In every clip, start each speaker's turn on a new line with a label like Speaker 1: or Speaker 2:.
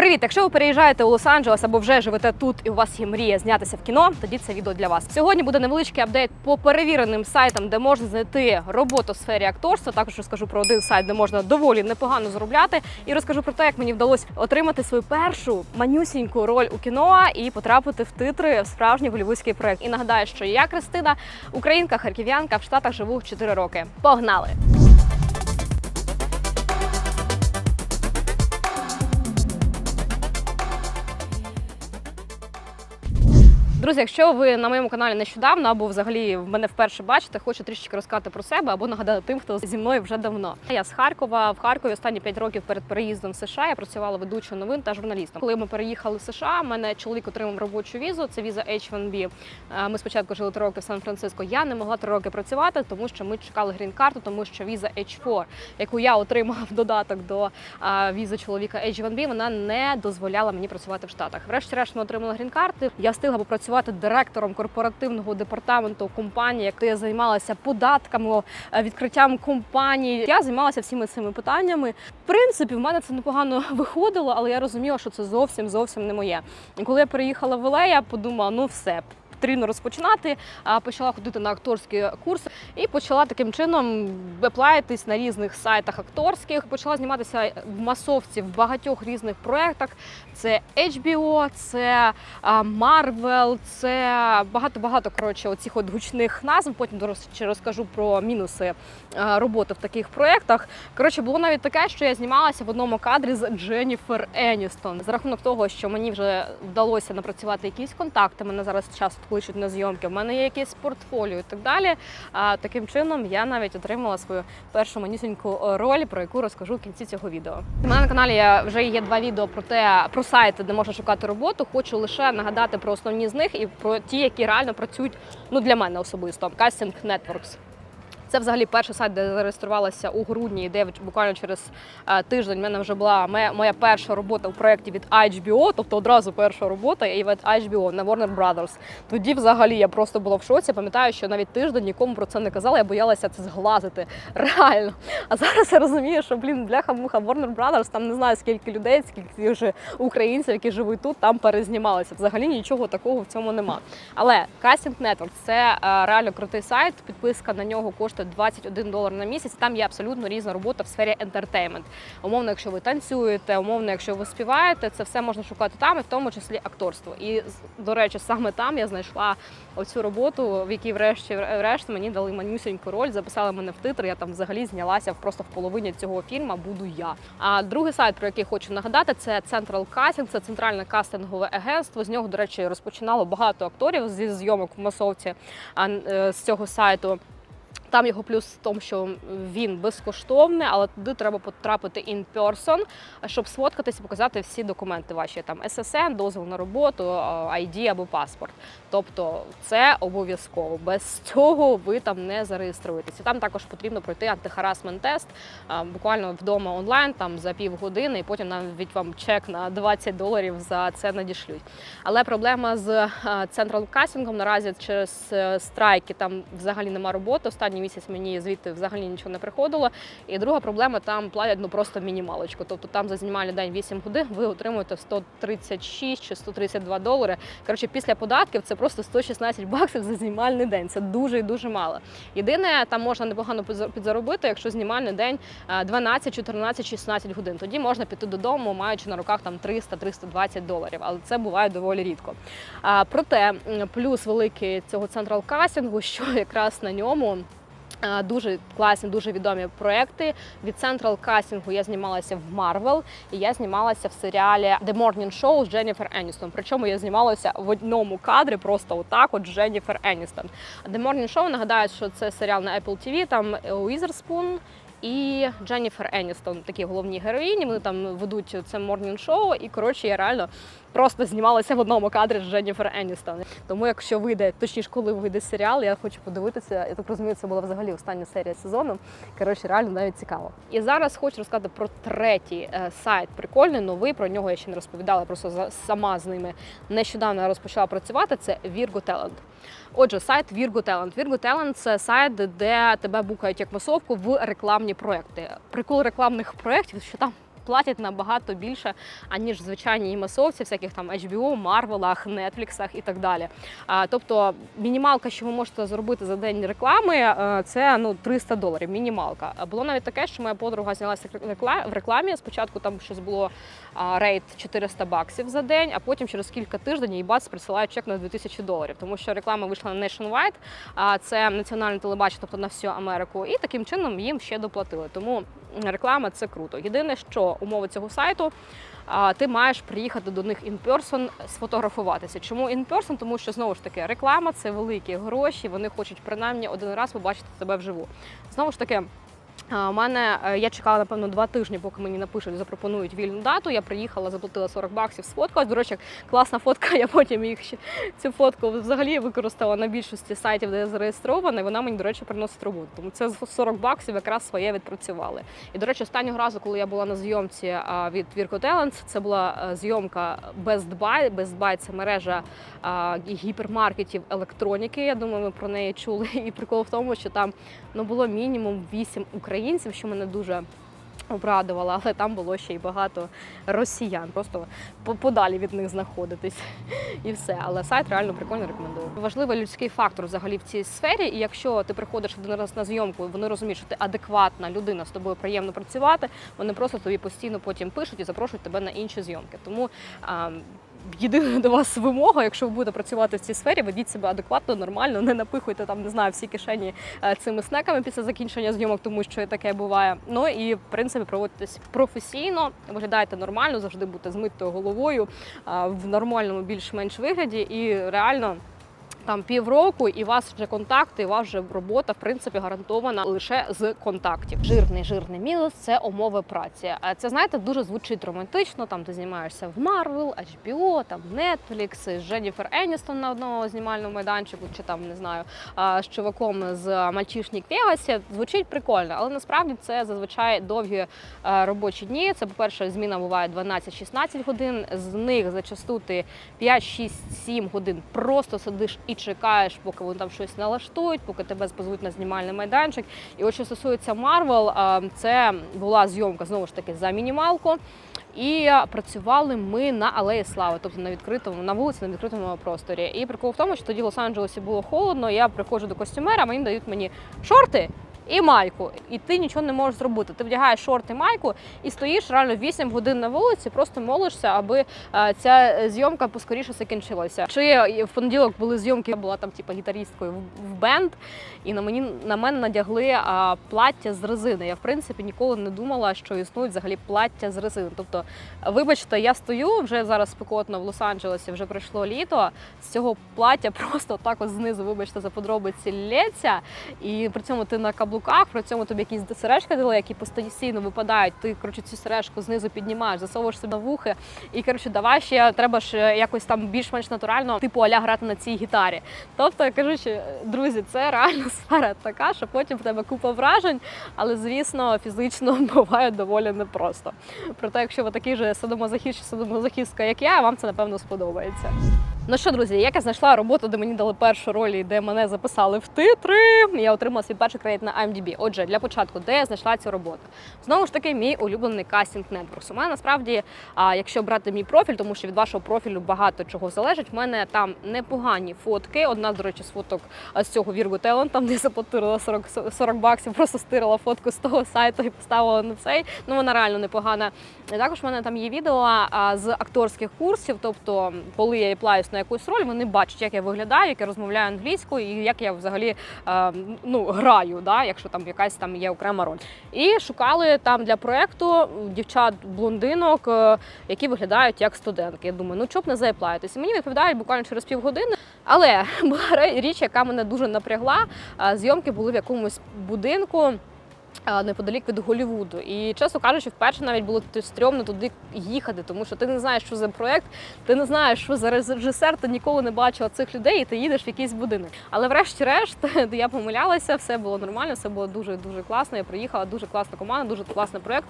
Speaker 1: Привіт! Якщо ви переїжджаєте у Лос-Анджелес або вже живете тут і у вас є мрія знятися в кіно, тоді це відео для вас. Сьогодні буде невеличкий апдейт по перевіреним сайтам, де можна знайти роботу в сфері акторства. Також розкажу про один сайт, де можна доволі непогано заробляти, і розкажу про те, як мені вдалося отримати свою першу манюсіньку роль у кіно і потрапити в титри в справжній голівудський проект. І нагадаю, що я Кристина, українка, харків'янка, в Штатах живу 4 роки. Погнали! Друзі, якщо ви на моєму каналі нещодавно або взагалі мене вперше бачите, хочу трішечки розказати про себе або нагадати тим, хто зі мною вже давно. Я з Харкова. В Харкові останні 5 років перед переїздом в США я працювала ведучою новин та журналістом. Коли ми переїхали в США, мене чоловік отримав робочу візу. Це віза H1B. Е, Ми спочатку жили 3 роки в Сан-Франциско. Я не могла 3 роки працювати, тому що ми чекали грін-карту, тому що віза H4, яку я отримала в додаток до візи чоловіка H1B, вона не дозволяла мені працювати в Штатах. Врешті-решт ми отримали грін-карти. Я встигла попрацювати директором корпоративного департаменту компанії, де я займалася податками, е, відкриттям компаній. Я займалася всіми цими питаннями. В принципі, в мене це непогано виходило, але я розуміла, що це зовсім зовсім не моє. І коли я переїхала в LA, я подумала, ну все. Потрібно розпочинати, а почала ходити на акторські курси і почала таким чином еплаїтись на різних сайтах акторських. Почала зніматися в масовці в багатьох різних проєктах. Це HBO, це Marvel, це багато-багато коротше оцих от гучних назв. Потім речі, розкажу про мінуси роботи в таких проєктах. Коротше, було навіть таке, що я знімалася в одному кадрі з Дженніфер Еністон. За рахунок того, що мені вже вдалося напрацювати якісь контакти, мене зараз часто кличуть на зйомки. В мене є якесь портфоліо і так далі. А таким чином я навіть отримала свою першу манісіньку роль, про яку розкажу в кінці цього відео. У мене на каналі вже є два відео про те, про сайти, де можна шукати роботу. Хочу лише нагадати про основні з них і про ті, які реально працюють ну для мене особисто. Casting Networks. Це взагалі перший сайт, де зареєструвалася у грудні, де буквально через е, тиждень в мене вже була моя, моя перша робота в проєкті від HBO, тобто одразу перша робота і від HBO на Warner Brothers. Тоді взагалі я просто була в шоці. Пам'ятаю, що навіть тиждень нікому про це не казала, я боялася це зглазити. Реально. А зараз я розумію, що блін, бляха-муха Warner Brothers, там не знаю скільки людей, скільки вже українців, які живуть тут, там перезнімалися. Взагалі нічого такого в цьому нема. Але Casting Network – це е, реально крутий сайт. Підписка на нього коштує 21 долар на місяць. Там є абсолютно різна робота в сфері ентертеймент. Умовно, якщо ви танцюєте, умовно, якщо ви співаєте, це все можна шукати там, і в тому числі акторство. І до речі, саме там я знайшла оцю роботу, в якій врешті врешт мені дали манюсеньку роль, записали мене в титр. Я там взагалі знялася просто в половині цього фільму. Буду я. А другий сайт, про який хочу нагадати, це Central Casting, це центральне кастингове агентство. З нього, до речі, розпочинало багато акторів зі зйомок в масовці е, з цього сайту. Там його плюс в тому, що він безкоштовний, але туди треба потрапити in person, щоб сфоткатися показати всі документи ваші там SSN, дозвіл на роботу, ID або паспорт. Тобто це обов'язково. Без цього ви там не зареєструєтеся. Там також потрібно пройти антихарасмент тест буквально вдома онлайн, там за півгодини, і потім навіть вам чек на 20 доларів за це надішлють. Але проблема з е, Central Casting наразі через е, страйки там взагалі нема роботи. Останній місяць мені звідти взагалі нічого не приходило. І друга проблема там платять ну просто мінімалочку. Тобто там за знімальний день 8 годин ви отримуєте 136 чи 132 долари. Коротше, після податків це просто 116 баксів за знімальний день. Це дуже і дуже мало. Єдине, там можна непогано підза- підзаробити, якщо знімальний день е, 12, 14, 16 годин. Тоді можна піти додому, маючи на руках там 300-320 доларів. Але це буває доволі рідко. А, проте плюс великий цього централ кастингу, що якраз на ньому. А, Дуже класні, дуже відомі проекти. Від Central Casting я знімалася в Marvel, і я знімалася в серіалі The Morning Show з Дженніфер Еністон. Причому я знімалася в одному кадрі, просто отак, от з Дженніфер Еністон. The Morning Show, нагадаю, що це серіал на Apple TV, там Уізерспун і Дженніфер Еністон, такі головні героїні. Вони там ведуть це морнінг шоу, і коротше я реально просто знімалася в одному кадрі з Дженніфер Еністон. Тому, якщо вийде, точніше, коли вийде серіал, я хочу подивитися. Я так розумію, це була взагалі остання серія сезону. Коротше, реально навіть цікаво. І зараз хочу розказати про третій е, сайт. Прикольний, новий. Про нього я ще не розповідала. Просто сама з ними нещодавно розпочала працювати. Це Virgo Talent. Отже, сайт Virgo Talent. Virgo Talent – це сайт, де тебе букають як масовку в рекламні проекти. Прикол рекламних проєктів, що там платять набагато більше, аніж звичайні масовці, всяких там HBO, Марвелах, Нетфліксах і так далі. Тобто мінімалка, що ви можете зробити за день реклами, е, це ну 300 доларів. Мінімалка. Було навіть таке, що моя подруга знялася в рекламі. Спочатку там щось було рейд 400 баксів за день, а потім через кілька тижнів їй бац присилає чек на 2000 доларів, тому що реклама вийшла на Nationwide, а це національне телебачення, тобто на всю Америку, і таким чином їм ще доплатили. Тому реклама це круто. Єдине, що умови цього сайту. Ти маєш приїхати до них person, сфотографуватися. Чому in person? Тому що знову ж таки реклама це великі гроші. Вони хочуть принаймні один раз побачити тебе вживу. Знову ж таки. У мене е, я чекала напевно два тижні, поки мені напишуть, запропонують вільну дату. Я приїхала, заплатила 40 баксів, сфоткалась. До речі, класна фотка. Я потім їх ще цю фотку взагалі використала на більшості сайтів, де я зареєстрована. І вона мені, до речі, приносить роботу. Тому це з 40 баксів якраз своє відпрацювали. І до речі, останнього разу, коли я була на зйомці від Virgo Talents, це була зйомка Best Buy. Best Buy – це мережа гіпермаркетів електроніки. Я думаю, ви про неї чули. І прикол в тому, що там ну було мінімум 8 українців, що мене дуже обрадувало, але там було ще й багато росіян. Просто подалі від них знаходитись і все. Але сайт реально прикольно рекомендую. Важливий людський фактор взагалі в цій сфері. І якщо ти приходиш один раз на зйомку, вони розуміють, що ти адекватна людина, з тобою приємно працювати, вони просто тобі постійно потім пишуть і запрошують тебе на інші зйомки. Тому Єдина до вас вимога, якщо ви будете працювати в цій сфері, ведіть себе адекватно, нормально, не напихуйте там, не знаю, всі кишені е, цими снеками після закінчення зйомок, тому що таке буває. Ну і в принципі проводитесь професійно, виглядаєте нормально, завжди будьте змитою головою в нормальному, більш-менш вигляді, і реально. Там півроку, і у вас вже контакти, і у вас вже робота в принципі гарантована лише з контактів. Жирний жирний мінус це умови праці. А Це знаєте дуже звучить романтично. Там ти знімаєшся в Marvel, HBO, там Netflix, з Дженніфер Еністон на одному знімальному майданчику, чи там не знаю з чуваком з Мальчишнік Вегасі. Звучить прикольно, але насправді це зазвичай довгі е, робочі дні. Це, по-перше, зміна буває 12-16 годин. З них зачасту ти 5, 6, 7 годин просто сидиш і чекаєш, поки вони там щось налаштують, поки тебе позвуть на знімальний майданчик. І от що стосується Марвел, це була зйомка знову ж таки за мінімалку. І працювали ми на Алеї Слави, тобто на відкритому на вулиці, на відкритому просторі. І прикол в тому, що тоді в Лос-Анджелесі було холодно. Я приходжу до костюмера, мені дають мені шорти. І майку, і ти нічого не можеш зробити. Ти вдягаєш шорти, майку і стоїш реально 8 годин на вулиці, просто молишся, аби е, ця зйомка поскоріше закінчилася. Чи в понеділок були зйомки, я була там типу, гітаристкою в- бенд, і на мені на мене надягли плаття з резини. Я в принципі ніколи не думала, що існують взагалі плаття з резини. Тобто, вибачте, я стою вже зараз спекотно в Лос-Анджелесі, вже пройшло літо. З цього плаття просто так от знизу, вибачте, за подробиці лється, і при цьому ти на каблуках, при цьому тобі якісь сережки дали, які постійно випадають. Ти коротше цю сережку знизу піднімаєш, засовуєш себе в вухи, і коротше, давай ще треба ж якось там більш-менш натурально, типу аля грати на цій гітарі. Тобто, я кажу, що друзі, це реально сфера така, що потім в тебе купа вражень, але звісно, фізично буває доволі непросто. Проте, якщо ви такий же садомазохіст чи садомазохістка, як я, вам це напевно сподобається. Ну що, друзі, як я знайшла роботу, де мені дали першу роль, і де мене записали в титри. Я отримала свій перший кредит на IMDb. Отже, для початку, де я знайшла цю роботу? Знову ж таки, мій улюблений кастинг Networks. У мене насправді, якщо брати мій профіль, тому що від вашого профілю багато чого залежить. В мене там непогані фотки. Одна, до речі, з фоток з цього Virgo Talent, там де заплатила 40, 40 баксів, просто стирила фотку з того сайту і поставила на цей. Ну вона реально непогана. І також в мене там є відео з акторських курсів. Тобто, коли я плаюсь на якусь роль, вони бачать, як я виглядаю, як я розмовляю англійською, і як я взагалі а, ну, граю, да, якщо там якась там є окрема роль. І шукали там для проекту дівчат-блондинок, е, які виглядають як студентки. Я думаю, ну чоб не заплаєтесь. Мені відповідають буквально через півгодини. Але була річ, яка мене дуже напрягла. А, Зйомки були в якомусь будинку. А, Неподалік від Голлівуду. І чесно кажучи, вперше навіть було стрьомно туди їхати, тому що ти не знаєш, що за проект, ти не знаєш, що за режисер, ти ніколи не бачила цих людей, і ти їдеш в якийсь будинок. Але врешті-решт я помилялася, все було нормально, все було дуже дуже класно. Я приїхала, дуже класна команда, дуже класний проект.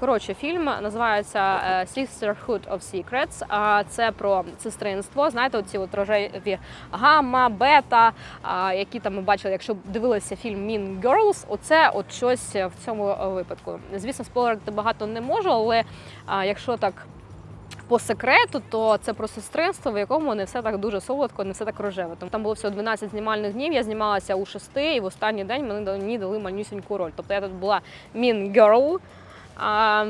Speaker 1: Коротше, фільм називається е, Sisterhood of Secrets. Це про сестринство. Знаєте, оці от рожеві гамма, бета, які там ми бачили, якщо дивилися фільм Mean Girls, оце от щось ось в цьому е, випадку. Звісно, спойлерити багато не можу, але якщо так. По секрету, то це про сестринство, в якому не все так дуже солодко, не все так рожеве. Там було всього 12 знімальних днів. Я знімалася у шести, і в останній день мені дали- манюсіньку роль. Тобто я тут була mean girl.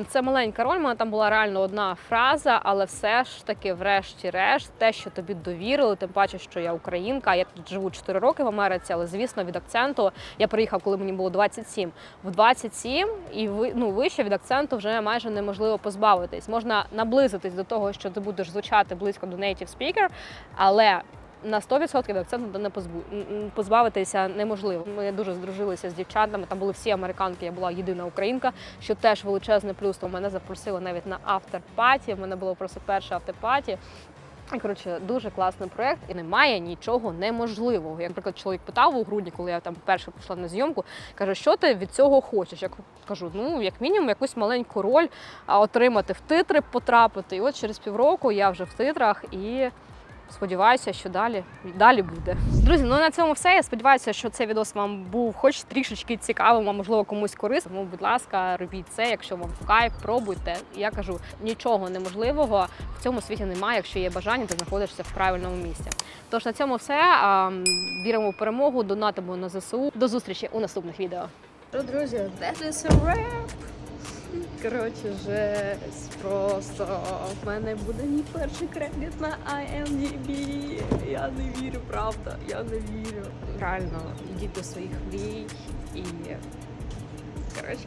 Speaker 1: Це маленька роль, мене там була реально одна фраза, але все ж таки, врешті-решт, те, що тобі довірили, тим паче, що я українка. Я тут живу 4 роки в Америці, але звісно, від акценту я приїхав, коли мені було 27. В 27 і ну вище від акценту вже майже неможливо позбавитись. Можна наблизитись до того, що ти будеш звучати близько до native speaker, але на 100% від акценту не позбавитися неможливо. Ми дуже здружилися з дівчатами. Там були всі американки, я була єдина українка, що теж величезний плюс. То мене запросили навіть на автор-паті. У мене було просто перше автор-паті. Коротше, дуже класний проект, і немає нічого неможливого. Як, наприклад, чоловік питав у грудні, коли я там вперше пішла на зйомку, каже, що ти від цього хочеш? Я кажу, ну як мінімум якусь маленьку роль отримати в титри, потрапити. І от через півроку я вже в титрах і. Сподіваюся, що далі далі буде. Друзі, ну на цьому все. Я сподіваюся, що цей відос вам був хоч трішечки цікавим, а можливо комусь корисним. Тому, будь ласка, робіть це, якщо вам в кайф, пробуйте. Я кажу, нічого неможливого в цьому світі немає. Якщо є бажання, ти знаходишся в правильному місці. Тож на цьому все. Віримо в перемогу, донатимо на ЗСУ. До зустрічі у наступних відео.
Speaker 2: Друзі, that is a wrap. Коротше, жесть просто. В мене буде мій перший кредит на IMDb. Я не вірю, правда. Я не вірю. Реально, йдіть до своїх мрій і. Коротше.